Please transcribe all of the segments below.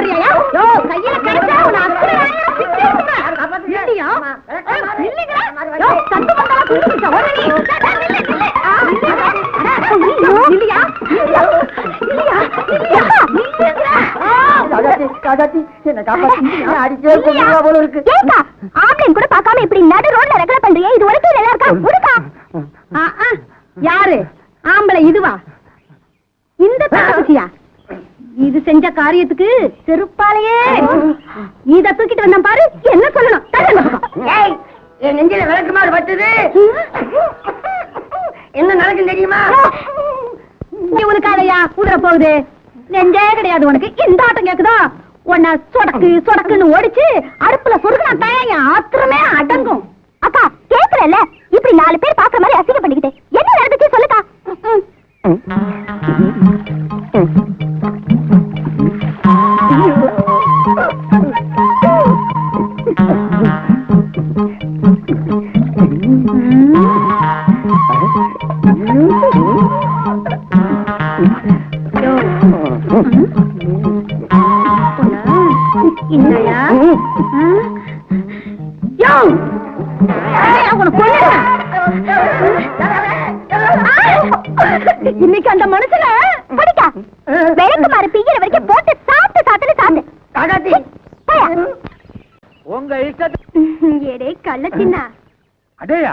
போடுறியா யோ கையில கிடைச்சா உன. இல்லையா? யோ, சத்து குடிச்சு நீ. நில்லு, நில்லு. இல்லையா? இல்லையா? இல்லையா? கூட இப்படி நடு ரோட்ல ரெக்கல பண்றியே இது நல்லா இருக்கா ஆ. யாரு ஆம்பளை இதுவா இந்த தங்கச்சியா இது செஞ்ச காரியத்துக்கு செருப்பாலேயே. இத தூக்கிட்டு வந்தான் பாரு என்ன சொல்லணும்? என் நெஞ்சில விளக்குமாறு பட்டுது. என்ன நடக்கும் தெரியுமா? நீ உனக்கு அதையா குதிரை போகுது. நெஞ்சே கிடையாது உனக்கு. இந்த ஆட்டம் கேக்குதா? உன்னை சொடக்கு சொடக்குன்னு ஓடிச்சு அடுப்புல சொருகுனா தான் என் ஆத்திரமே அடங்கும். அக்கா கேக்குறல்ல இப்படி நாலு பேர் பாக்குற மாதிரி அசிங்க பண்ணிக்கிட்டு. இல்லையா யோ. இன்னைக்கு அந்த மனுஷன படிக்கா விளக்கு மாறு பிய்யற வரைக்கும் போட்டு சாப்பிட்டு சாப்பிட்டு சாப்பிட்டு. உங்க இஷ்டத்து எடே கள்ளச்சின்னா அடேயா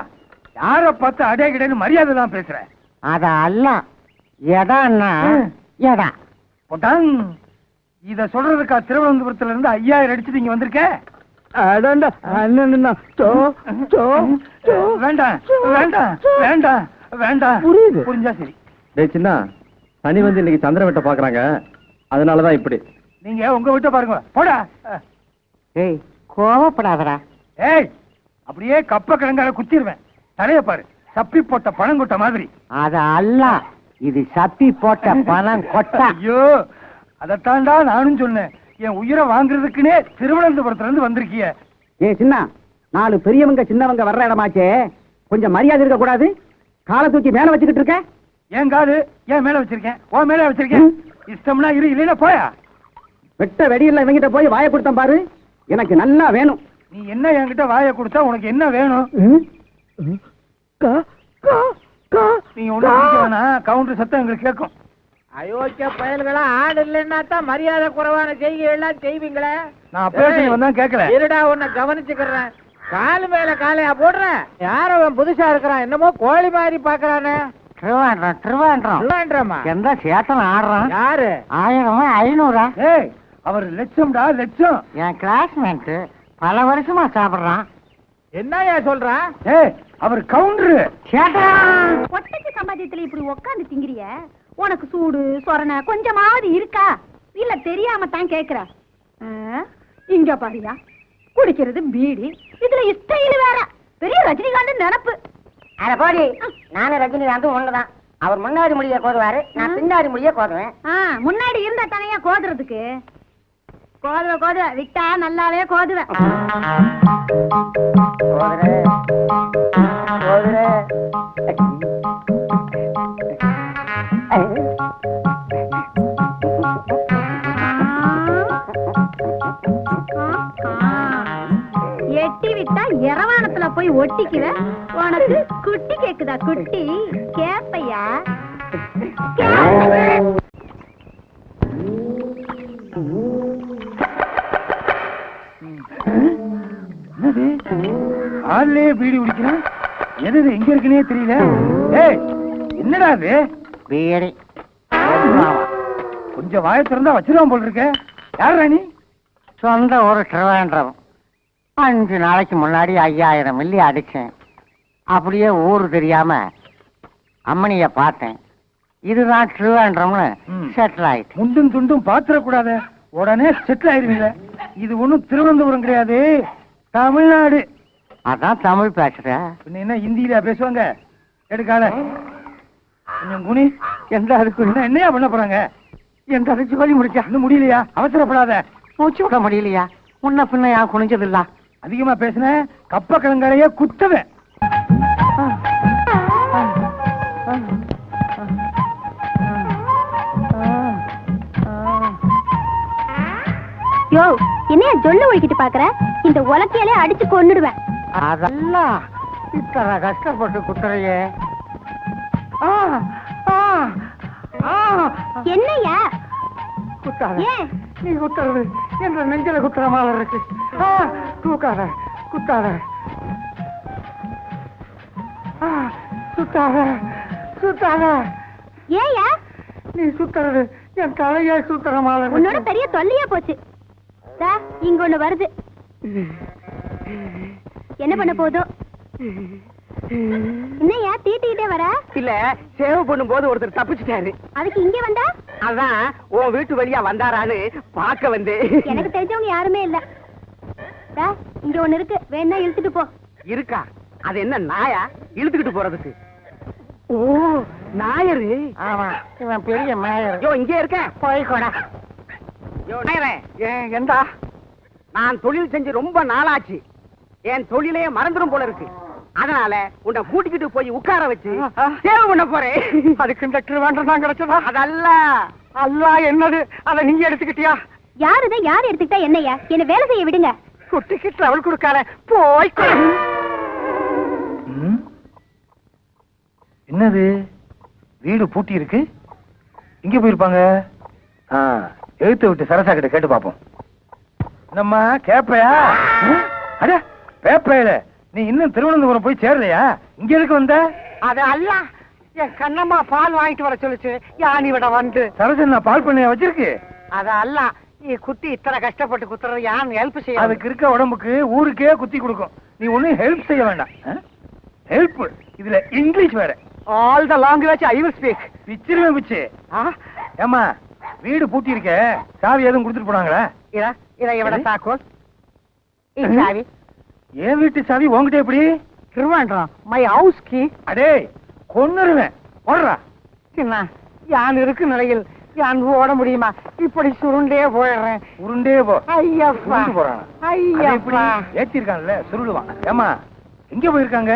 யார பார்த்து அடே கிடையாது மரியாதை தான் பேசுறேன் அத அல்ல. எடான்னா எடா. போட்டாங் இத சொல்றதுக்கா திருவனந்தபுரத்துல இருந்து ஐயாயிரம் அடிச்சுட்டு இங்க வந்திருக்க? அடண்டா அண்ணன் சோ சோ வேண்டாம் வேண்டாம் வேண்டாம் வேண்டாம். புரியுது. புரிஞ்சா சரி. டேய் சின்ன சனி வந்து இன்னைக்கு சந்திர வெட்ட பாக்குறாங்க. அதனாலதான் இப்படி. நீங்க உங்க வீட்டை பாருங்க போடா. ஏய் கோவப்படாதடா. ஏய் அப்படியே கப்ப கிழங்கால குத்திடுவேன் தலைய பாரு சப்பி போட்ட பணங்கொட்ட மாதிரி. அத அல்ல இது சப்பி போட்ட பணம் கொட்டா. ஐயோ அதத்தாண்டா நானும் சொன்னேன். என் உயிரை வாங்குறதுக்குன்னே திருவனந்தபுரத்துல இருந்து வந்திருக்கிய. ஏ சின்ன நாலு பெரியவங்க சின்னவங்க வர்ற இடமாச்சே. கொஞ்சம் மரியாதை இருக்க கூடாது. காலை தூக்கி மேல வச்சுக்கிட்டு இருக்க. என் காது? ஏன் மேல வச்சிருக்கேன்? ஓ மேல வச்சிருக்கேன். இஷ்டம்னா இரு இல்லைன்னா போயா. வெட்ட வெடியில் இவங்கிட்ட போய் வாயை கொடுத்தேன் பாரு. எனக்கு நல்லா வேணும். நீ என்ன என்கிட்ட வாயை கொடுத்தா உனக்கு என்ன வேணும்? நீ ஒண்ணு கவுண்டர் சத்தம் எங்களுக்கு கேட்கும். அயோக்கிய பயல்களா ஆடு இல்லைன்னா தான் மரியாதை குறைவான செய்கை எல்லாம் செய்வீங்களே? நான் அப்பவே ஏய், வந்தான் கேட்கல. இருடா உன்னை கவனிச்சுக்கிறேன். காலு மேல காலையா போடுறேன் யார் அவன் புதுசா இருக்கிறான். என்னமோ கோழி மாதிரி பாக்குறானே திருவாண்டம் திருவாண்டம். திருவாண்டமா எந்த சேத்தன் ஆடுறான்? யாரு? ஆயிரமா ஐநூறா? ஏய் அவர் லட்சம்டா லட்சம். என் கிளாஸ்மேட் பல வருஷமா சாப்பிடுறான். என்னய்யா சொல்றான் ஏய் அவர் கவுண்டரு. ஒட்டச்சு சம்பாத்தியத்துல இப்படி உட்காந்து திங்கிறிய? உனக்கு சூடு சொரணை கொஞ்சமாவது இருக்கா? இல்ல தெரியாம தான் கேக்குற இங்க பாரியா. குடிக்கிறது பீடி. இதுல ஸ்டைல் வேற. பெரிய ரஜினிகாந்த் நினப்பு. அட போடி நானும் ரஜினிகாந்தும் ஒண்ணுதான். அவர் முன்னாடி முடிய கோதுவாரு நான் பின்னாடி முடிய கோதுவேன். முன்னாடி இருந்தா தானையா கோதுறதுக்கு? கோதுவ கோதுவ. விட்டா நல்லாவே கோதுரு எட்டி விட்டா இரவானத்துல போய் ஒட்டிக்குவ. உனக்கு குட்டி கேக்குதா குட்டி? கேப்பையா? ஆள்லயே பீடி குடிக்கிறான் எது இது எங்க இருக்குன்னே தெரியல. ஏய் என்னடா இது? பீடி. கொஞ்சம் வாயை திறந்தா வச்சிருவான் போல் இருக்க. யார் ராணி சொந்த ஒரு திருவேண்டம் அஞ்சு நாளைக்கு முன்னாடி ஐயாயிரம் மில்லி அடிச்சேன் அப்படியே ஊர் தெரியாம அம்மனிய பார்த்தேன். இதுதான் திருவேண்டம்னு ம். செட்டில் ஆயிட்டு. முண்டும் துண்டும் பாத்திரக்கூடாத. உடனே செட்டில் ஆயிருவீங்க இது ஒண்ணும் திருவனந்தபுரம் கிடையாது. தமிழ்நாடு. அதான் தமிழ் பேசுற. பின்ன என்ன ஹிந்தியில பேசுவாங்க? எடுக்கால கொஞ்சம் குனி. எந்த அதுக்கு? என்ன என்னையா பண்ண போறாங்க? எந்த அது ஜோலி முடிச்சா? இன்னும் முடியலையா? அவசரப்படாத. மூச்சு விட முடியலையா? முன்ன பின்ன யான் குனிஞ்சதில்ல? அதிகமா பேசுன கப்ப கிழங்காரைய குத்துவேன். யோ என்னைய ஜொல்லு ஒழிக்கிட்டு பாக்குற? இந்த உலக்கையாலே அடிச்சு கொன்னுடுவேன். அதெல்லாம் இத்தனை கஷ்டப்பட்டு குத்துறையே. என்னையா? குத்தாத? நீ குத்துறது என்ற நெஞ்சில குத்துற மாதிரி இருக்கு. தூக்காத. குத்தாத. சுத்தாத. சுத்தாத. ஏயா நீ சுத்துறது என் தலையே சுத்துற மாதிரி உன்னோட பெரிய தொல்லையா போச்சு. இங்க ஒண்ணு வருது. என்ன பண்ண போதோ என்னையா தீட்டிக்கிட்டே வர? இல்ல சேவ் பண்ணும்போது ஒருத்தர் தப்பிச்சிட்டாரு. அதுக்கு இங்க வந்தா? அதான் உன் வீட்டு வழியா வந்தாரான்னு பார்க்க வந்து எனக்கு தெரிஞ்சவங்க யாருமே இல்ல. இங்க ஒண்ணு இருக்கு. வேணா இழுத்துட்டு போ. இருக்கா? அது என்ன நாயா? இழுத்துக்கிட்டு போறதுக்கு. ஓ நாயரு? ஆமா இவன் பெரிய இங்கே நாயரே ஏன் எந்தா நான் தொழில் செஞ்சு ரொம்ப நாளாச்சு. என் தொழிலே மறந்துடும் போல இருக்கு. அதனால உன்னை கூட்டிக்கிட்டு போய் உட்கார வச்சு சேவ் பண்ண போறேன். அதுக்கு திருவாண்டம் தான் கிடைச்சதா? அதல்ல. அல்லா என்னது? அதை நீ எடுத்துக்கிட்டியா? யாருதான் யார் எடுத்துக்கிட்டா என்னையா? என்ன வேலை செய்ய விடுங்க. குட்டிக்கு டிராவல் கொடுக்காத. போய்? என்னது? வீடு பூட்டி இருக்கு? இங்க போயிருப்பாங்க? ஆ, எழுத்து விட்டு சரசா கிட்ட கேட்டு பாப்போம் நம்ம கேப்பையா? அட பேப்பையில நீ இன்னும் திருவனந்தபுரம் போய் சேரலையா? இங்க எதுக்கு வந்த? அது அல்ல. என் கண்ணம்மா பால் வாங்கிட்டு வர சொல்லுச்சு. யானி விட வந்து. சரசன் நான் பால் பண்ணையா வச்சிருக்கு? அது அல்ல. நீ குட்டி இத்தனை கஷ்டப்பட்டு குத்துறது யான் ஹெல்ப் செய்ய அதுக்கு இருக்க உடம்புக்கு ஊருக்கே குத்தி கொடுக்கும். நீ ஒண்ணும் ஹெல்ப் செய்ய வேண்டாம். ஹெல்ப் இதுல இங்கிலீஷ் வேற. All the language I will speak பிச்சிருவேன் பிச்சு. ஏமா வீடு பூட்டி இருக்க சாவி எதுவும் கொடுத்துட்டு போனாங்களா? இத இத இவட எது? தாக்கோல் இது சாவி. என் வீட்டு சாவி உன்கிட்ட எப்படி? மை ஹவுஸ் கீ அடே கொன்னுருவேன். ஓடுறா. சின்ன யான் இருக்கு நிலையில்? யான் ஓட முடியுமா? இப்படி சுருண்டே போயிடுறேன். உருண்டே போ. ஐயப்பா. போறானா? ஐயப்பா. ஏத்திருக்கான்ல சுருளுவான். ஏமா எங்க போயிருக்காங்க?